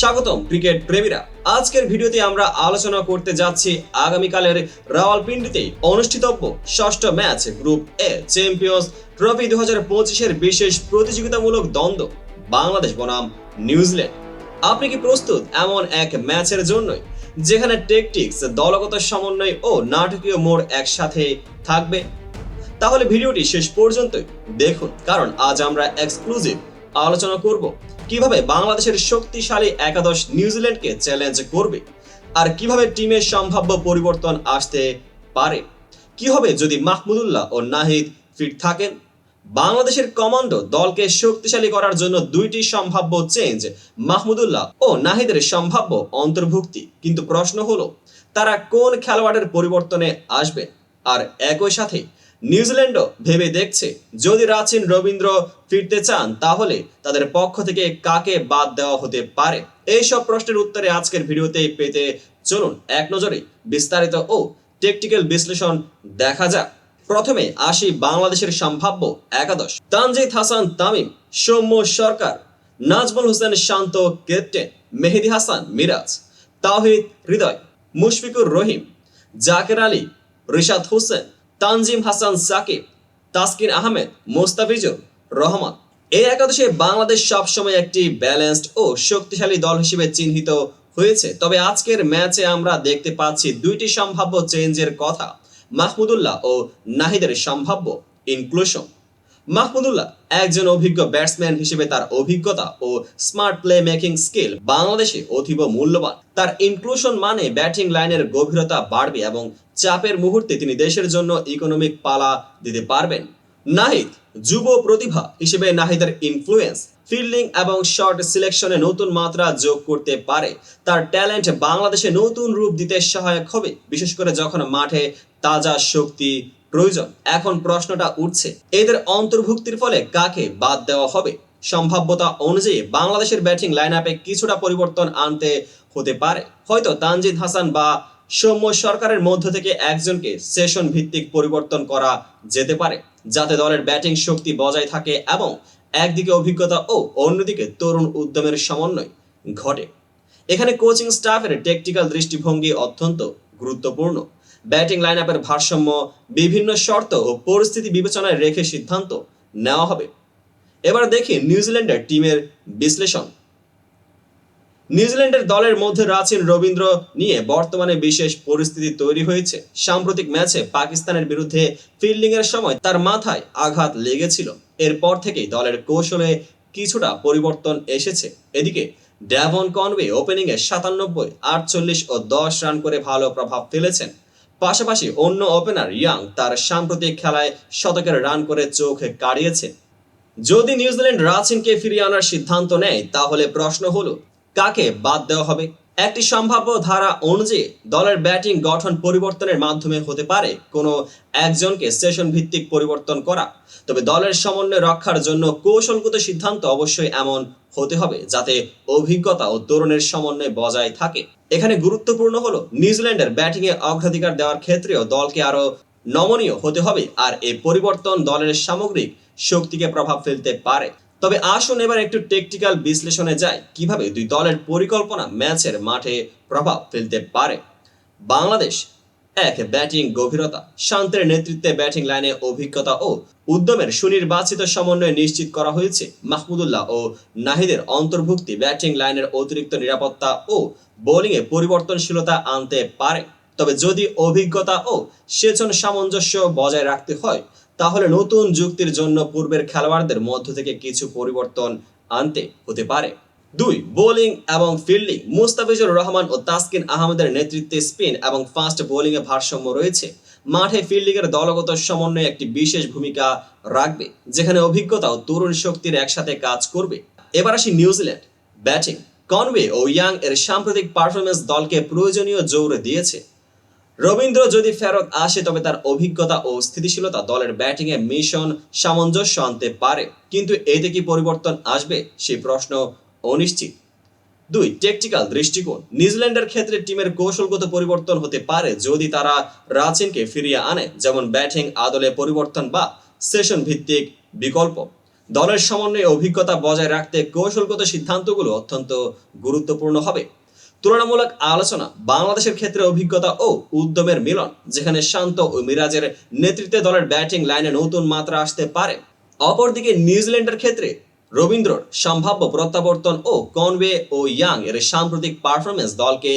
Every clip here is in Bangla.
স্বাগতম ক্রিকেট প্রেমীরা। আজকের ভিডিওতে আমরা আলোচনা করতে যাচ্ছি আগামীকালের রাওয়ালপিন্ডিতে অনুষ্ঠিতব্য ষষ্ঠ match group A champions trophy দু হাজার পঁচিশের বিশেষ প্রতিযোগিতামূলক দ্বন্দ্ব, বাংলাদেশ বনাম, নিউজিল্যান্ড। আপনি কি প্রস্তুত এমন এক ম্যাচের জন্যই, যেখানে টেকটিক্স, দলগত সমন্বয় ও নাটকীয় মোড় একসাথে থাকবে? তাহলে ভিডিওটি শেষ পর্যন্তই দেখুন, কারণ আজ আমরা এক্সক্লুসিভ আলোচনা করব। কীভাবে বাংলাদেশের শক্তিশালী একাদশ নিউজিল্যান্ডকে চ্যালেঞ্জ করবে? আর কীভাবে টিমের সম্ভাব্য পরিবর্তন আসতে পারে? কি হবে যদি মাহমুদুল্লাহ ও নাহিদ ফিট থাকেন? বাংলাদেশের কমান্ডো দলকে শক্তিশালী করার জন্য দুইটি সম্ভাব্য চেঞ্জ মাহমুদুল্লাহ ও নাহিদের সম্ভাব্য অন্তর্ভুক্তি। কিন্তু প্রশ্ন হলো, তারা কোন খেলোয়াড়ের পরিবর্তনে আসবে? আর একই সাথে নিউজিল্যান্ডও ভেবে দেখছে, যদি রাচিন রবীন্দ্র ফিরতে চান, তাহলে তাদের পক্ষ থেকে কাকে বাদ দেওয়া হতে পারে? এইসব প্রশ্নের উত্তরে আজকের ভিডিওতে পেতে চলুন এক নজরে বিস্তারিত ও টেকটিক্যাল বিশ্লেষণ দেখা যাক। প্রথমে আসি বাংলাদেশের সম্ভাব্য একাদশ। তানজিদ হাসান তামিম, সৌম্য সরকার, নাজমুল হোসেন শান্ত ক্যাপ্টেন, মেহেদি হাসান মিরাজ তাহিদ হৃদয়, মুশফিকুর রহিম, জাকের আলী, রিশাদ হোসেন তানজিম হাসান সাকিব, তাসকিন আহমেদ, মোস্তাফিজুর রহমান। এই একাদশে বাংলাদেশ সবসময় একটি ব্যালেন্সড ও শক্তিশালী দল হিসেবে চিহ্নিত হয়েছে। তবে আজকের ম্যাচে আমরা দেখতে পাচ্ছি দুইটি সম্ভাব্য চেঞ্জের কথা। মাহমুদুল্লাহ ও নাহিদের সম্ভাব্য ইনক্লুশন মাহমুদুল্লাহ, একজন অভিজ্ঞ ব্যাটসম্যান হিসেবে তার অভিজ্ঞতা ও স্মার্ট প্লে মেকিং স্কিল বাংলাদেশে অতীব মূল্যবান। তার ইনক্লুশন মানে ব্যাটিং লাইনের গভীরতা বাড়বে এবং চাপের মুহূর্তে তিনি দেশের জন্য ইকোনমিক পালা দিতে পারবেন। নাহিদ, যুব প্রতিভা হিসেবে নাহিদের ইনফ্লুয়েন্স ফিল্ডিং এবং শর্ট সিলেকশনে নতুন মাত্রা যোগ করতে পারে। তার ট্যালেন্ট বাংলাদেশে নতুন রূপ দিতে সহায়ক হবে, বিশেষ করে যখন মাঠে তাজা শক্তি প্রয়োজন। এখন প্রশ্নটা উঠছে, এদের অন্তর্ভুক্তির ফলে কাকে বাদ দেওয়া হবে? সম্ভাব্যতা অনুযায়ী বাংলাদেশের ব্যাটিং লাইন আপে কিছুটা পরিবর্তন আনতে হতে পারে। হয়তো তানজিদ হাসান বা সৌম্য সরকারের মধ্য থেকে একজনকে সেশন ভিত্তিক পরিবর্তন করা যেতে পারে, যাতে দলের ব্যাটিং শক্তি বজায় থাকে এবং একদিকে অভিজ্ঞতা ও অন্যদিকে তরুণ উদ্যমের সমন্বয় ঘটে। এখানে কোচিং স্টাফের টেকটিক্যাল দৃষ্টিভঙ্গি অত্যন্ত গুরুত্বপূর্ণ। ব্যাটিং লাইন আপের ভারসাম্য, বিভিন্ন শর্ত ও পরিস্থিতি বিবেচনায় রেখে সিদ্ধান্ত নেওয়া হবে। এবার দেখি নিউজিল্যান্ডের টিমের বিশ্লেষণ। নিউজিল্যান্ডের দলের মধ্যে রাচিন রবীন্দ্র নিয়ে বর্তমানে বিশেষ পরিস্থিতি তৈরি হয়েছে। সাম্প্রতিক ম্যাচে পাকিস্তানের বিরুদ্ধে ফিল্ডিং এর সময় তার মাথায় আঘাত লেগেছিল। এরপর থেকেই দলের কৌশলে কিছুটা পরিবর্তন এসেছে। এদিকে, ড্যাভন কনওয়ে ওপেনিং এ সাতানব্বই, আটচল্লিশ ও দশ রান করে ভালো প্রভাব ফেলেছেন। পাশাপাশি অন্য ওপেনার ইয়াং তার সাম্প্রতিক খেলায় শতকের রান করে চোখ কাড়িয়েছে। যদি নিউজিল্যান্ড রাচিনকে ফিরিয়ে আনার সিদ্ধান্ত নেয়, তাহলে প্রশ্ন হলো, কাকে বাদ দেওয়া হবে? একটি সম্ভাব্য ধারা অনুযায়ী দলের ব্যাটিং গঠন পরিবর্তনের মাধ্যমে হতে পারে কোনো একজনকে সেশন ভিত্তিক পরিবর্তন করা। তবে দলের সমন্বয় রক্ষার জন্য কৌশলগত সিদ্ধান্ত অবশ্যই এমন হতে হবে যাতে অভিজ্ঞতা ও তরুণের সমন্বয় বজায় থাকে। এখানে গুরুত্বপূর্ণ হলো নিউজিল্যান্ডের ব্যাটিংয়ে অগ্রাধিকার দেওয়ার ক্ষেত্রেও দলকে আরও নমনীয় হতে হবে আর এই পরিবর্তন দলের সামগ্রিক শক্তিকে প্রভাব ফেলতে পারে। তবে আসুন এবার একটু টেকটিক্যাল বিশ্লেষণে যাই। কীভাবে দুই দলের পরিকল্পনা ম্যাচের মাঠে প্রভাব ফেলতে পারে? বাংলাদেশ, এক, ব্যাটিং গভীরতা। শান্তের নেতৃত্বে ব্যাটিং লাইনে অভিজ্ঞতা ও উদ্যমের সুনির্বাচিত সমন্বয় নিশ্চিত করা হয়েছে। মাহমুদুল্লাহ ও নাহিদের অন্তর্ভুক্তি ব্যাটিং লাইনের অতিরিক্ত নিরাপত্তা ও বোলিংয়ে পরিবর্তনশীলতা আনতে পারে। তবে যদি অভিজ্ঞতা ও সেচন সামঞ্জস্য বজায় রাখতে হয় তাহলে নতুন যুক্তির জন্য পূর্বের খেলোয়াড়দের মধ্য থেকে কিছু পরিবর্তন আনতে হতে পারে। দুই, বোলিং এবং ফিল্ডিং। মুস্তাফিজুর রহমান ও তাসকিন আহমেদের নেতৃত্বে স্পিন এবং ফাস্ট বোলিং এ ভারসাম্য রয়েছে। মাঠে ফিল্ডিং এর দলগত সমন্বয় একটি বিশেষ ভূমিকা রাখবে, যেখানে অভিজ্ঞতা ও তরুণ শক্তির একসাথে কাজ করবে। এবার আসি নিউজিল্যান্ড ব্যাটিং। কনওয়ে ও ইয়াং এর সাম্প্রতিক পারফরমেন্স দলকে প্রয়োজনীয় জোর দিয়েছে। রবীন্দ্র যদি ফেরত আসে, তবে তার অভিজ্ঞতা ও স্থিতিশীলতা দলের ব্যাটিং এ মিশন সামঞ্জস্য আনতে পারে। কিন্তু এতে কি পরিবর্তন আসবে সেই প্রশ্ন অনিশ্চিত। দুই টেকটিক্যাল দৃষ্টিকোণ। নিউজিল্যান্ডের ক্ষেত্রে টিমের কৌশলগত পরিবর্তন হতে পারে যদি তারা রাচিনকে ফিরিয়ে আনে, যেমন ব্যাটিং আদলে পরিবর্তন বা সেশন ভিত্তিক বিকল্প। দলের সমন্বয়ে অভিজ্ঞতা বজায় রাখতে কৌশলগত সিদ্ধান্তগুলো অত্যন্ত গুরুত্বপূর্ণ হবে। তুলনামূলক আলোচনা বাংলাদেশের ক্ষেত্রে অভিজ্ঞতা ও উদ্যমের মিলন, যেখানে শান্ত ও মিরাজের নেতৃত্বে দলের ব্যাটিং লাইনে নতুন মাত্রা আসতে পারে। অপরদিকে নিউজিল্যান্ডের ক্ষেত্রে রবীন্দ্রর সম্ভাব্য প্রত্যাবর্তন ও কনওয়ে ও ইয়াং এর সাম্প্রতিক পারফরমেন্স দলকে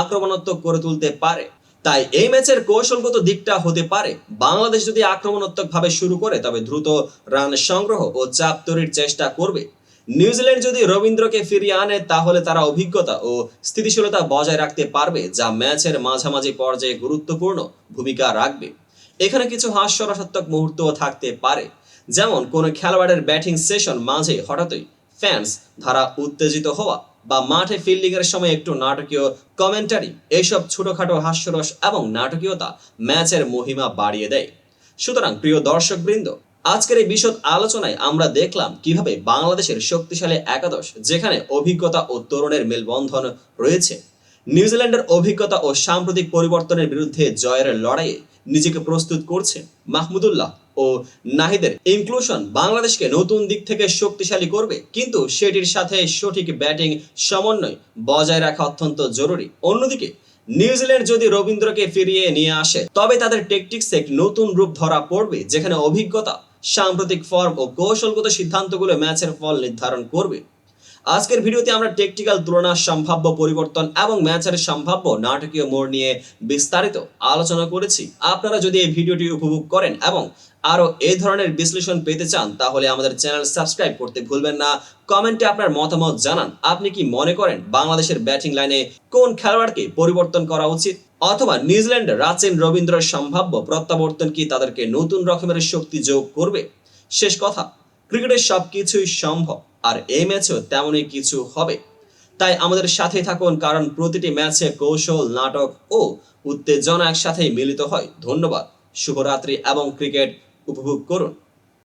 আক্রমণাত্মক করে তুলতে পারে। তাই এই ম্যাচের কৌশলগত দিকটা হতে পারে। বাংলাদেশ যদি আক্রমণাত্মকভাবে শুরু করে, তবে দ্রুত রান সংগ্রহ ও চাপ তৈরির চেষ্টা করবে। নিউজিল্যান্ড যদি রবীন্দ্রকে ফিরিয়ে আনে, তাহলে তারা অভিজ্ঞতা ও স্থিতিশীলতা বজায় রাখতে পারবে, যা ম্যাচের মাঝামাঝি পর্যায়ে গুরুত্বপূর্ণ ভূমিকা রাখবে। এখানে কিছু হাস্যরসাত্মক মুহূর্তও থাকতে পারে। যেমন, কোনো খেলোয়াড়ের ব্যাটিং সেশন মাঝে হঠাৎই ফ্যান্স ধারা উত্তেজিত হওয়া বা মাঠে ফিল্ডিং এর সময় একটু নাটকীয় কমেন্টারি। এইসব ছোটখাটো হাস্যরস এবং নাটকীয়তা ম্যাচের মহিমা বাড়িয়ে দেয়। সুতরাং, প্রিয় দর্শকবৃন্দ আজকের এই বিশদ আলোচনায় আমরা দেখলাম কীভাবে বাংলাদেশের শক্তিশালী একাদশ, যেখানে অভিজ্ঞতা ও তরুণের মেলবন্ধন রয়েছে, নিউজিল্যান্ডের অভিজ্ঞতা ও সাম্প্রতিক পরিবর্তনের বিরুদ্ধে জয়ের লড়াইয়ে নিজেকে প্রস্তুত করছে মাহমুদুল্লাহ ও নাহিদের। ইনক্লুশন বাংলাদেশকে নতুন দিক থেকে শক্তিশালী করবে, কিন্তু সেটির সাথে সঠিক ব্যাটিং সমন্বয় বজায় রাখা অত্যন্ত জরুরি। অন্যদিকে, নিউজিল্যান্ড যদি রবীন্দ্রকে ফিরিয়ে নিয়ে আসে, তবে তাদের টেকটিক্সে এক নতুন রূপ ধরা পড়বে, যেখানে অভিজ্ঞতা সাম্প্রতিক ফর্ম ও কৌশলগত সিদ্ধান্তগুলো ম্যাচের ফল নির্ধারণ করবে। আজকের ভিডিওতে আমরা টেকটিক্যাল তুলনার সম্ভাব্য পরিবর্তন এবং ম্যাচের সম্ভাব্য নাটকীয় মোড় নিয়ে বিস্তারিত আলোচনা করেছি। আপনারা যদি এই ভিডিওটি উপভোগ করেন এবং আরও এই ধরনের বিশ্লেষণ পেতে চান, তাহলে আমাদের চ্যানেল সাবস্ক্রাইব করতে ভুলবেন না। কমেন্টে আপনার মতামত জানান। আপনি কি মনে করেন বাংলাদেশের ব্যাটিং লাইনে কোন খেলোয়াড়কে পরিবর্তন করা উচিত? অথবা নিউজিল্যান্ডের রাচেন রবীন্দ্রের সম্ভাব্য প্রত্যাবর্তন কি তাদেরকে নতুন রকমের শক্তি যোগ করবে? শেষ কথা ক্রিকেটের সবকিছুই সম্ভব, আর এই ম্যাচেও তেমনই কিছু হবে। তাই আমাদের সাথে থাকুন, কারণ প্রতিটি ম্যাচে কৌশল, নাটক ও উত্তেজনা একসাথেই মিলিত হয়। ধন্যবাদ, শুভরাত্রি এবং ক্রিকেট উপভোগ করুন।